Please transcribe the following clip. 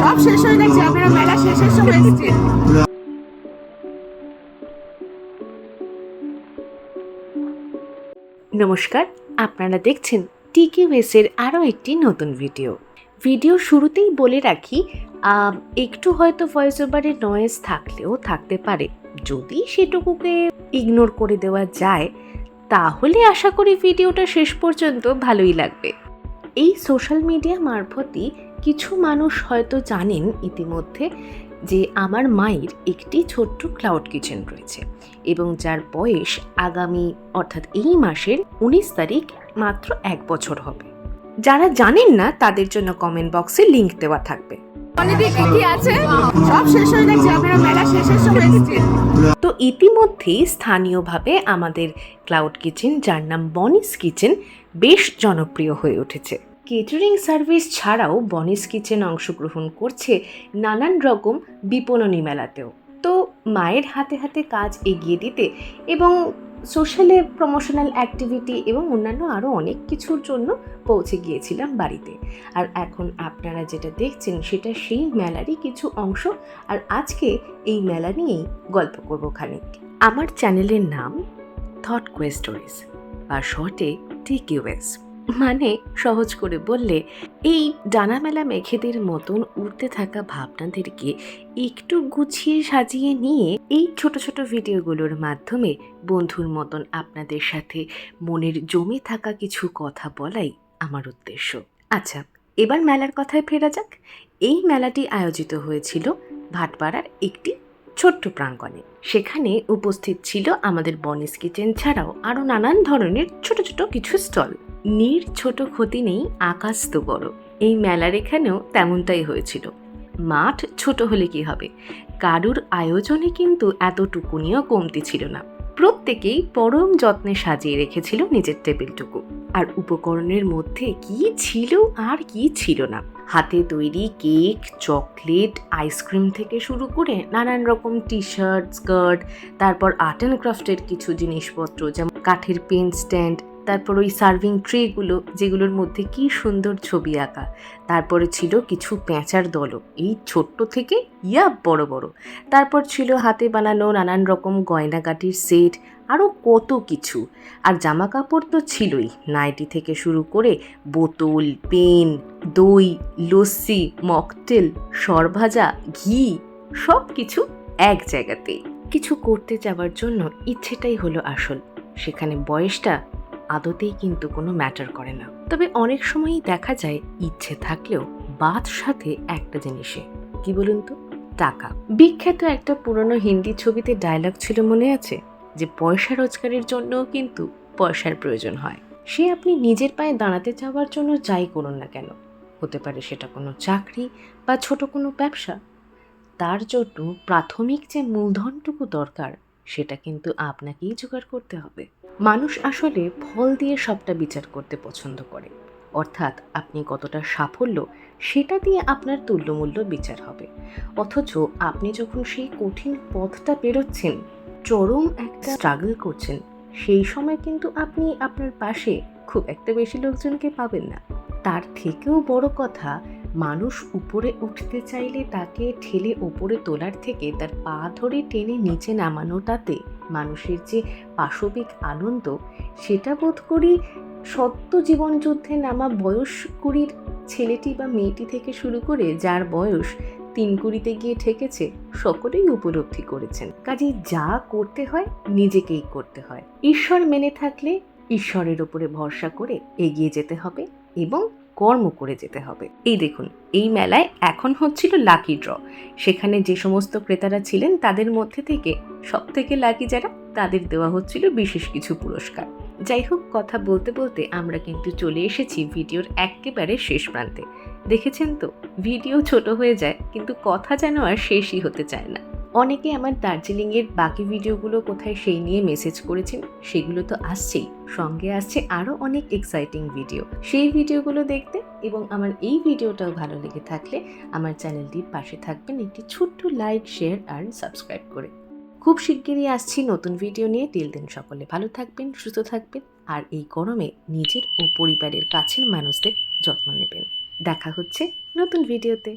সব শেষ হয়ে গেছে, আপনারা মেলা শেষের সময় এসেছেন। নমস্কার, আপনারা দেখছেন টিকিউএসের আরও একটি নতুন ভিডিও। ভিডিও শুরুতেই বলে রাখি একটু হয়তো ভয়েস ওভারের নয়েজ থাকলেও থাকতে পারে। যদি সেটুকুকে ইগনোর করে দেওয়া যায়, তাহলে আশা করি ভিডিওটা শেষ পর্যন্ত ভালোই লাগবে। এই সোশ্যাল মিডিয়া মারফতই কিছু মানুষ হয়তো জানেন ইতিমধ্যে যে আমার মায়ের একটি ছোট্ট ক্লাউড কিচেন রয়েছে এবং যার বয়স আগামী অর্থাৎ এই মাসের উনিশ তারিখ মাত্র এক বছর হবে। যারা জানেন না তাদের জন্য কমেন্ট বক্সে লিংক দেওয়া থাকবে। তো ইতিমধ্যেই স্থানীয়ভাবে আমাদের ক্লাউড কিচেন যার নাম বনিস কিচেন বেশ জনপ্রিয় হয়ে উঠেছে। কেটারিং সার্ভিস ছাড়াও বনিস কিচেন অংশগ্রহণ করছে নানান রকম বিপণনী মেলাতেও। তো মায়ের হাতে হাতে কাজ এগিয়ে দিতে এবং সোশ্যালে প্রমোশনাল অ্যাক্টিভিটি এবং অন্যান্য আরও অনেক কিছুর জন্য পৌঁছে গিয়েছিলাম বাড়িতে। আর এখন আপনারা যেটা দেখছেন সেটা সেই মেলারই কিছু অংশ। আর আজকে এই মেলা নিয়েই গল্প করব খানিক। আমার চ্যানেলের নাম থট কোয়েস্টোরিজ বা শর্টে টিকিউএস মানে সহজ করে বললে, এই ডানা মেলা মেঘেদের মতন উড়তে থাকা ভাবনাদেরকে একটু গুছিয়ে সাজিয়ে নিয়ে এই ছোট ছোট ভিডিওগুলোর মাধ্যমে বন্ধুর মতন আপনাদের সাথে মনের জমে থাকা কিছু কথা বলাই আমার উদ্দেশ্য। আচ্ছা এবার মেলার কথায় ফেরা যাক। এই মেলাটি আয়োজিত হয়েছিল ভাটপাড়ার একটি ছোট্ট প্রাঙ্গণে। সেখানে উপস্থিত ছিল আমাদের বনিস কিচেন ছাড়াও আরও নানান ধরনের ছোট ছোট কিছু স্টল। নির ছোট ক্ষতি নেই, আকাশ তো বড়। এই মেলার এখানেও তেমনটাই হয়েছিল। মাঠ ছোট হলে কি হবে? কারুর আয়োজনে কিন্তু এতটুকুনিও কমতি ছিল না। প্রত্যেকেই পরম যত্নে সাজিয়ে রেখেছিল নিজের টেবিলটুকু। আর উপকরণের মধ্যে কি ছিল আর কি ছিল না। হাতে তৈরি কেক, চকলেট, আইসক্রিম থেকে শুরু করে নানান রকম টি শার্ট স্কার্ট, তারপর আর্ট অ্যান্ড ক্রাফটের কিছু জিনিসপত্র যেমন কাঠের পেন স্ট্যান্ড তারপর ওই সার্ভিং ট্রেগুলো যেগুলোর মধ্যে কি সুন্দর ছবি আঁকা। তারপরে ছিল কিছু পেঁচার দলও এই ছোট্ট থেকে ইয়া বড় বড়। তারপর ছিল হাতে বানানো নানান রকম গয়নাগাটির সেট আরও কত কিছু। আর জামা কাপড় তো ছিলই, নাইটি থেকে শুরু করে বোতল, পেন, দই, লস্যি, মকটেল, সরভাজা, ঘি সব কিছু এক জায়গাতেই। কিছু করতে যাওয়ার জন্য ইচ্ছেটাই হলো আসল। সেখানে বয়সটা আদতেই কিন্তু কোনো ম্যাটার করে না। তবে অনেক সময়ই দেখা যায় ইচ্ছে থাকলেও বাদ সাথে একটা জিনিসে। কি বলুন তো? টাকা। বিখ্যাত একটা পুরনো হিন্দি ছবিতে ডায়লগ ছিল মনে আছে? যে পয়সা রোজগারের জন্যও কিন্তু পয়সার প্রয়োজন হয়। সে আপনি নিজের পায়ে দাঁড়াতে চাওয়ার জন্য যাই করুন না কেন? হতে পারে সেটা কোনো চাকরি বা ছোট কোনো ব্যবসা। তার জন্য প্রাথমিক যে মূলধনটুকু দরকার, সেটা কিন্তু আপনাকেই জোগাড় করতে হবে। মানুষ আসলে ফল দিয়ে সবটা বিচার করতে পছন্দ করে। অর্থাৎ আপনি কতটা সাফল্য সেটা দিয়ে আপনার তুল্যমূল্য বিচার হবে। অথচ আপনি যখন সেই কঠিন পথটা পেরোচ্ছেন, চরম একটা স্ট্রাগল করছেন, সেই সময় কিন্তু আপনি আপনার পাশে খুব একটা বেশি লোকজনকে পাবেন না। তার থেকেও বড় কথা, মানুষ উপরে উঠতে চাইলে তাকে ঠেলে ওপরে তোলার থেকে তার পা ধরে টেনে নিচে নামানোটাতে মানুষের যে পাশবিক আনন্দ, সেটা বোধ করি সত্য জীবনযুদ্ধে নামা বয়স কুড়ির ছেলেটি বা মেয়েটি থেকে শুরু করে যার বয়স তিন কুড়িতে গিয়ে ঠেকেছে, সকলেই উপলব্ধি করেছেন। কাজে যা করতে হয়, নিজেকেই করতে হয়। ঈশ্বর মেনে থাকলে ঈশ্বরের উপরে ভরসা করে এগিয়ে যেতে হবে এবং কর্ম করে যেতে হবে। এই দেখুন, এই মেলায় এখন হচ্ছিল লাকি ড্র সেখানে যে সমস্ত ক্রেতারা ছিলেন, তাদের মধ্যে থেকে সব থেকে লাকি যারা, তাদের দেওয়া হচ্ছিল বিশেষ কিছু পুরস্কার। যাই হোক, কথা বলতে বলতে আমরা কিন্তু চলে এসেছি ভিডিওর একেবারে শেষ প্রান্তে। দেখেছেন তো? ভিডিও ছোট হয়ে যায়, কিন্তু কথা যেন আর শেষই হতে চায় না। অনেকে আমার দার্জিলিংয়ের বাকি ভিডিওগুলো কোথায় সেই নিয়ে মেসেজ করেছেন, সেগুলো তো আসছেই। সঙ্গে আসছে আরও অনেক এক্সাইটিং ভিডিও সেই ভিডিওগুলো দেখতে এবং আমার এই ভিডিওটাও ভালো লেগে থাকলে আমার চ্যানেলটির পাশে থাকবেন, একটি ছোট্ট লাইক শেয়ার আর সাবস্ক্রাইব করে। খুব শিগগিরই আসছি নতুন ভিডিও নিয়ে। টিল দিন সকলে ভালো থাকবেন, সুস্থ থাকবেন আর এই গরমে নিজের ও পরিবারের কাছের মানুষদের যত্ন নেবেন। দেখা হচ্ছে নতুন ভিডিওতে